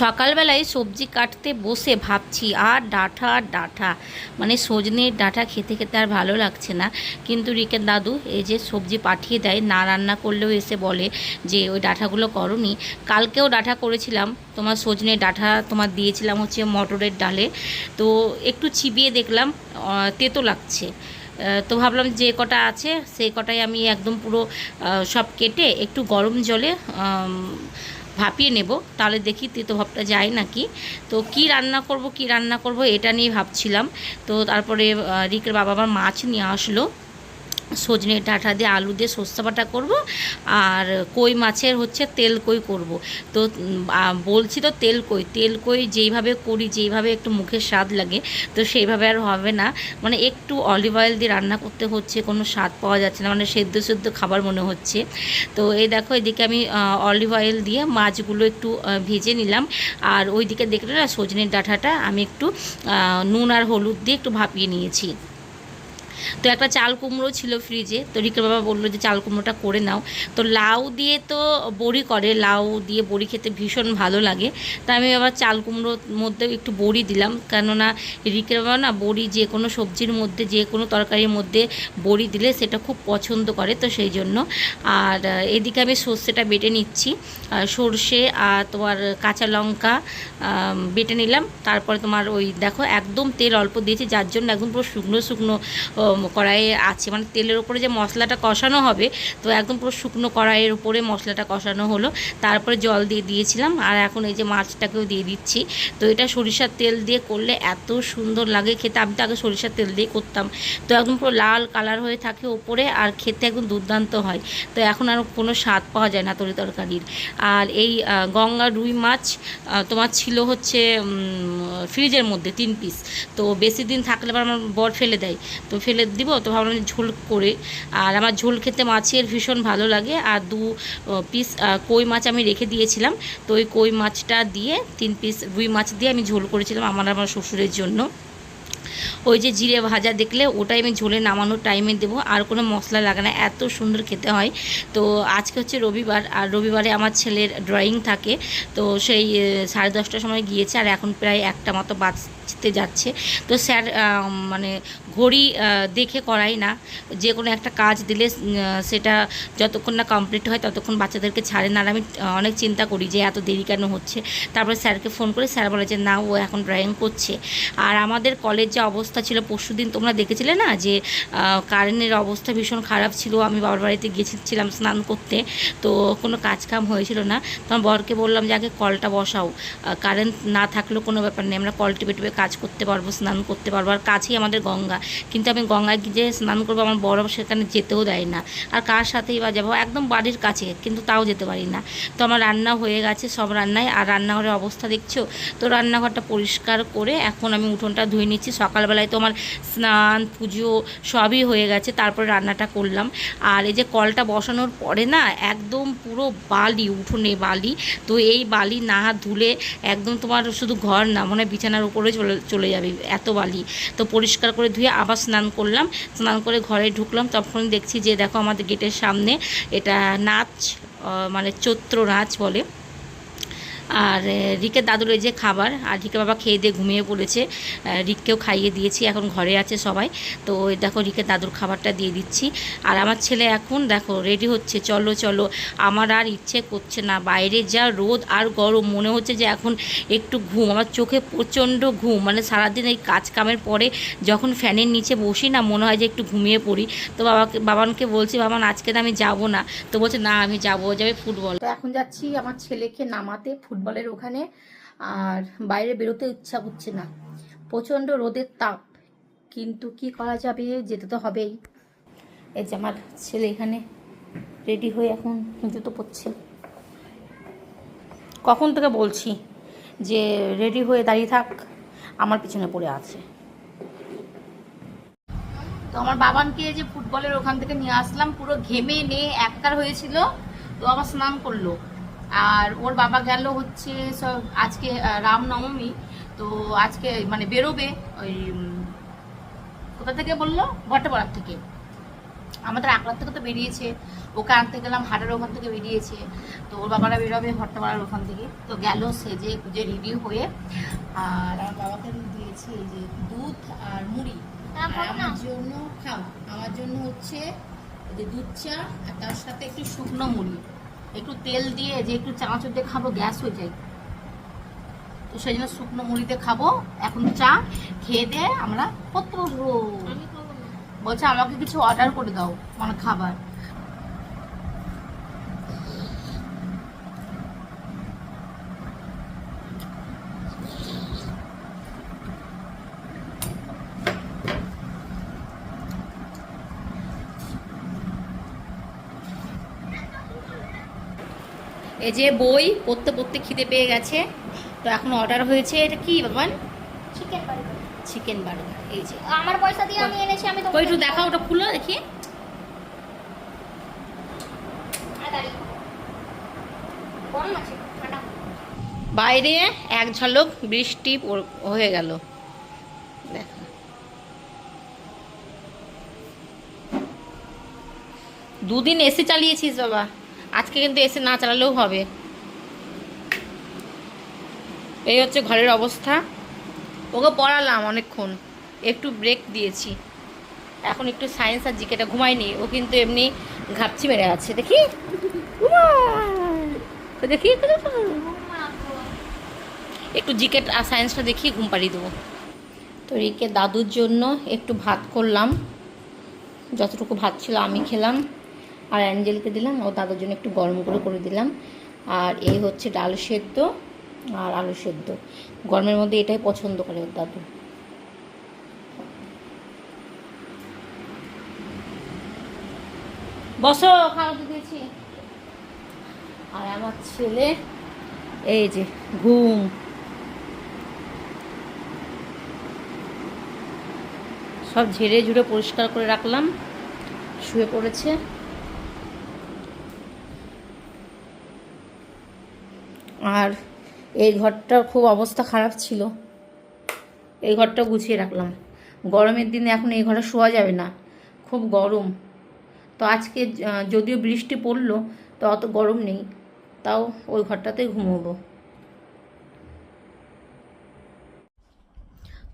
সকালবেলায় সবজি কাটতে বসে ভাবছি, আর ডাঁটা আর ডাঁটা মানে সজনের ডাঁটা খেতে খেতে আর ভালো লাগছে না। কিন্তু রিকের দাদু এই যে সবজি পাঠিয়ে দেয়, না রান্না করলেও এসে বলে যে, ওই ডাঁটাগুলো করনি। কালকেও ডাঁটা করেছিলাম, তোমার সজনের ডাঁটা তোমার দিয়েছিলাম হচ্ছে মটরের ডালে। তো একটু চিবিয়ে দেখলাম তেতো লাগছে। তো ভাবলাম যে কটা আছে, সেই কটাই আমি একদম পুরো সব কেটে একটু গরম জলে ভাপিয়ে নেব, তাহলে দেখি তেতো ভাবটা যায় নাকি। তো কি রান্না করব, কি রান্না করব, এটা নিয়ে ভাবছিলাম। তো তারপরে রিকের বাবা আবার মাছ নিয়ে আসলো। সজনে ডাঁটা দিয়ে আলু দিয়ে সর্ষে বাটা করব, আর কই মাছের হচ্ছে তেল কই করব। তো বলছি তো তেল কই তেল কই যেইভাবে করি, যেইভাবে একটু মুখের স্বাদ লাগে, তো সেইভাবে আর হবে না। মানে একটু অলিভ অয়েল দিয়ে রান্না করতে হচ্ছে, কোনো স্বাদ পাওয়া যাচ্ছে না মানে সেদ্ধ সেদ্ধ খাবার মনে হচ্ছে। তো এই দেখো, এদিকে আমি অলিভ অয়েল দিয়ে মাছগুলো একটু ভেজে নিলাম। আর ওইদিকে দেখলে না সজনের ডাঁটাটা আমি একটু নুন আর হলুদ দিয়ে একটু ভাপিয়ে নিয়েছি। তো একটা চাল কুমড়ো ছিল ফ্রিজে তো রিকের বাবা বলল যে, চাল কুমড়োটা করে নাও। তো লাউ দিয়ে তো বড়ি করে, লাউ দিয়ে বড়ি খেতে ভীষণ ভালো লাগে। তা আমি আবার চাল কুমড়োর মধ্যে একটু বড়ি দিলাম। কেননা রিকের বাবা না বড়ি যে কোনো সবজির মধ্যে, যে কোনো তরকারির মধ্যে বড়ি দিলে সেটা খুব পছন্দ করে, তো সেই জন্য। আর এদিকে আমি সর্ষেটা বেটে নিচ্ছি। সর্ষে আর তোমার কাঁচা লঙ্কা বেটে নিলাম। তারপরে তোমার ওই দেখো একদম তেল অল্প দিয়েছি, যার জন্য একদম পুরো শুকনো শুকনো কড়াইয়ে আছে। মানে তেলের উপরে যে মশলাটা কষানো হবে, তো একদম পুরো শুকনো কড়াইয়ের উপরে মশলাটা কষানো হলো। তারপরে জল দিয়ে দিয়েছিলাম, আর এখন এই যে মাছটাকেও দিয়ে দিচ্ছি। তো এটা সরিষার তেল দিয়ে করলে এত সুন্দর লাগে খেতে। আমি তো আগে সরিষার তেল দিয়ে করতাম। তো একদম পুরো লাল কালার হয়ে থাকে ওপরে, আর খেতে একদম দুর্দান্ত হয়। তো এখন আর কোনো স্বাদ পাওয়া যায় না তরি তরকারির। আর এই গঙ্গা রুই মাছ তোমার ছিল হচ্ছে ফ্রিজের মধ্যে তিন পিস তো বেশি দিন থাকলে আবার আমার বর ফেলে দেয়। তো ফেলে দিব, তো ভাবলাম ঝোল করে। আর আমার ঝোল খেতে মাছের ভীষণ ভালো লাগে। আর দু পিস কই মাছ আমি রেখে দিয়েছিলাম। তো ওই কই মাছটা দিয়ে, তিন পিস রুই মাছ দিয়ে আমি ঝোল করেছিলাম আমার আমার শ্বশুরের জন্য। ওই যে জিরে ভাজা দেখলে ওটাই আমি ঝোলে নামানোর টাইমে দেবো, আর কোনো মশলা লাগে না, এত সুন্দর খেতে হয়। তো আজকে হচ্ছে রবিবার, আর রবিবারে আমার ছেলের ড্রয়িং থাকে, তো সেই সাড়ে দশটার সময় গিয়েছে, আর এখন প্রায় একটা মতো বাঁচতে যাচ্ছে। তো স্যার মানে ঘড়ি দেখে করাই না, যে কোনো একটা কাজ দিলে সেটা যতক্ষণ না কমপ্লিট হয়, ততক্ষণ বাচ্চাদেরকে ছাড়ে না। আর আমি অনেক চিন্তা করি যে এত দেরি কেন হচ্ছে? তারপরে স্যারকে ফোন করে, স্যার বলে যে, না, ও এখন ড্রয়িং করছে। আর আমাদের কলেজ যে অবস্থা ছিল। পরশু দিন তোমরা দেখেছিলে না যে কারেন্টের অবস্থা ভীষণ খারাপ ছিল। আমি বাবার বাড়িতে গেছিলাম স্নান করতে। তো কোনো কাজ কাম হয়েছিল না। তখন বরকে বললাম যে, আগে কলটা বসাও। কারেন্ট না থাকলেও কোনো ব্যাপার নেই। আমরা কল টিপে টিপে কাজ করতে পারব, স্নান করতে পারব। আর কাছেই আমাদের গঙ্গা। কিন্তু আমি গঙ্গায় গিয়ে স্নান করব, আমার বড় সেখানে যেতেও দেয় না। আর কার সাথেই বা যাব? একদম বাড়ির কাছে, কিন্তু তাও যেতে পারি না। তো আমার রান্না হয়ে গেছে সব রান্নায়। আর রান্নাঘরের অবস্থা দেখছ? তো রান্নাঘরটা পরিষ্কার করে এখন আমি উঠোনটা ধুয়ে নিচ্ছি। সকালবেলায় তো আমার স্নান, পুজো সবই হয়ে গেছে, তারপরে রান্নাটা করলাম। আর এই যে কলটা বসানোর পরে না, একদম পুরো বালি, উঠোনে বালি। তো এই বালি না ধুলে একদম তোমার শুধু ঘর না, মনে বিছানার উপরে চলে চলে যাবে এত বালি। তো পরিষ্কার করে ধুয়ে আবার স্নান করলাম। স্নান করে ঘরে ঢুকলাম তখন দেখছি যে, দেখো আমাদের গেটের সামনে এটা নাচ মানে চৈত্র নাচ বলে। আর রিকের দাদুর এই যে খাবার, আর রিকের বাবা খেয়ে দিয়ে ঘুমিয়ে পড়েছে। রিককেও খাইয়ে দিয়েছি, এখন ঘরে আছে সবাই। তো দেখো রিকের দাদুর খাবারটা দিয়ে দিচ্ছি। আর আমার ছেলে এখন দেখো রেডি হচ্ছে, চলো চলো। আমার আর ইচ্ছে করছে না, বাইরে যা রোদ আর গরম, মনে হচ্ছে যে এখন একটু ঘুম। আমার চোখে প্রচণ্ড ঘুম মানে সারাদিন এই কাজ কামের পরে যখন ফ্যানের নিচে বসি না, মনে হয় যে একটু ঘুমিয়ে পড়ি। তো বাবাকে, বাবানকে বলছি, বাবান, আজকে তো আমি যাব না। তো বলছে, না, আমি যাব। যাবে ফুটবল। এখন যাচ্ছি আমার ছেলেকে নামাতে ফুটবলের ওখানে, আর বাইরে বেরোতে ইচ্ছা করছে না। প্রচণ্ড রোদের তাপ। কিন্তু কি করা যাবে? যেতে তো হবেই। এই যে আমার ছেলে এখানে রেডি হয়ে এখন জুতো পরছে। কখন থেকে বলছি যে রেডি হয়ে দাঁড়িয়ে থাক? আমার পিছনে পড়ে আছে। তো আমার বাবানকে যে ফুটবলের ওখান থেকে নিয়ে আসলাম, পুরো ঘেমে নিয়ে একটার হয়েছিল। তো আবার স্নান করল। আর ওর বাবা গেল হচ্ছে সব আজকে রামনবমী। তো আজকে মানে বেরোবে ওই কোথা থেকে বলল? ভট্টপাড়ার থেকে। আমাদের আকলার থেকে তো বেরিয়েছে। ওকে আনতে গেলাম হাটের ওখান থেকে বেরিয়েছে। তো ওর বাবারা বেরোবে ভট্টপাড়ার ওখান থেকে। তো গেল সেজে যে রেডি হয়ে। আর আমার বাবাকে দিয়েছি এই যে দুধ আর মুড়ি। আমার জন্য খাওয়া আমার জন্য হচ্ছে যে দুধ চা আর তার সাথে একটু শুকনো মুড়ি। একটু তেল দিয়ে যে একটু চানাচুর দিয়ে খাব গ্যাস হয়ে যায়। তো সেই জন্য শুকনো মুড়িতে খাব। এখন চা খেয়ে দিয়ে আমরা কত বলছে আমাকে কিছু অর্ডার করে দাও মানে খাবার। এই যে বই পড়তে পড়তে খিদে পেয়ে গেছে। তো এখন অর্ডার হয়েছে এটা কি বাবান চিকেন বার্গার। চিকেন বার্গার এই যে। আমার পয়সা দিয়ে আমি এনেছি আমি তো একটু দেখাও ওটা খুলো দেখি। বাইরে এক ঝলক বৃষ্টি হয়ে গেল। দেখো। দুদিন এসি চালিয়েছিস বাবা। আজকে কিন্তু এসে না চালালেও হবে। এই হচ্ছে ঘরের অবস্থা। ওকে পড়ালাম অনেকক্ষণ। একটু ব্রেক দিয়েছি। এখন একটু সায়েন্স আর জিকেটা ঘুমায়নি ও কিন্তু এমনি ঘাপছি মেরে আছে। দেখি। দেখি। একটু জিকেট আর সায়েন্সটা দেখিয়ে ঘুম পাড়িয়ে দেবো। তো রিকে দাদুর জন্য একটু ভাত করলাম। যতটুকু ভাত ছিল আমি খেলাম। আর অ্যাঞ্জেলকে দিলাম, ও দাদুর জন্য একটু গরম করে করে দিলাম। আর এই হচ্ছে ডাল সেদ্ধ আর আলু সেদ্ধ। গরমের মধ্যে এটাই পছন্দ করে ওর দাদু। বসো, খাওয়া তো দিয়েছি। আর আমার ছেলে, এই যে ঘুম। সব ঝেড়ে ঝুড়ে পরিষ্কার করে রাখলাম। শুয়ে পড়েছে। আর এই ঘরটার খুব অবস্থা খারাপ ছিল। এই ঘরটা গুছিয়ে রাখলাম। গরমের দিনে এখন এই ঘরে শোয়া যাবে না। খুব গরম। তো আজকে যদিও বৃষ্টি পড়ল, তো অত গরম নেই। তাও ওই ঘরটাতেই ঘুমোবো।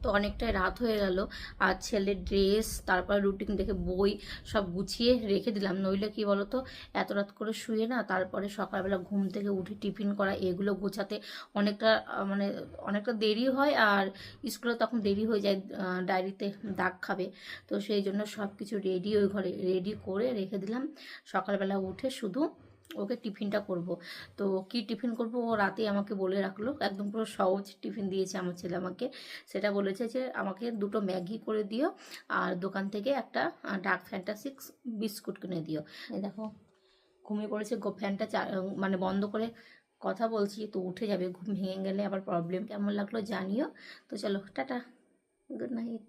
তো অনেকটাই রাত হয়ে গেল। আর ছেলের ড্রেস, তারপর রুটিন দেখে বই সব গুছিয়ে রেখে দিলাম। নইলে কি বলতো, এত রাত করে শুয়ে না, তারপরে সকালবেলা ঘুম থেকে উঠে টিফিন করা, এগুলো গোছাতে অনেকটা মানে অনেকটা দেরি হয়। আর স্কুলে তখন দেরি হয়ে যায় ডায়েরিতে দাগ খাবে। তো সেই জন্য সব কিছু রেডি, ওই ঘরে রেডি করে রেখে দিলাম। সকালবেলা উঠে শুধু ওকে টিফিনটা করব। তো কি টিফিন করব ও রাতেই আমাকে বলে রাখল। একদম পুরো সহজ টিফিন দিয়েছে আমার ছেলে আমাকে। সেটা বলেছে যে, আমাকে দুটো ম্যাগি করে দিও আর দোকান থেকে একটা ডার্ক ফ্যান্টাসিক্স বিস্কুট কিনে দিও। দেখো, ঘুমিয়ে পড়েছে ফ্যানটা মানে বন্ধ করে কথা বলছি, তো উঠে যাবে, ঘুম ভেঙে গেলে আবার প্রবলেম কেমন লাগল জানিও। তো চলো, টাটা গুড নাইট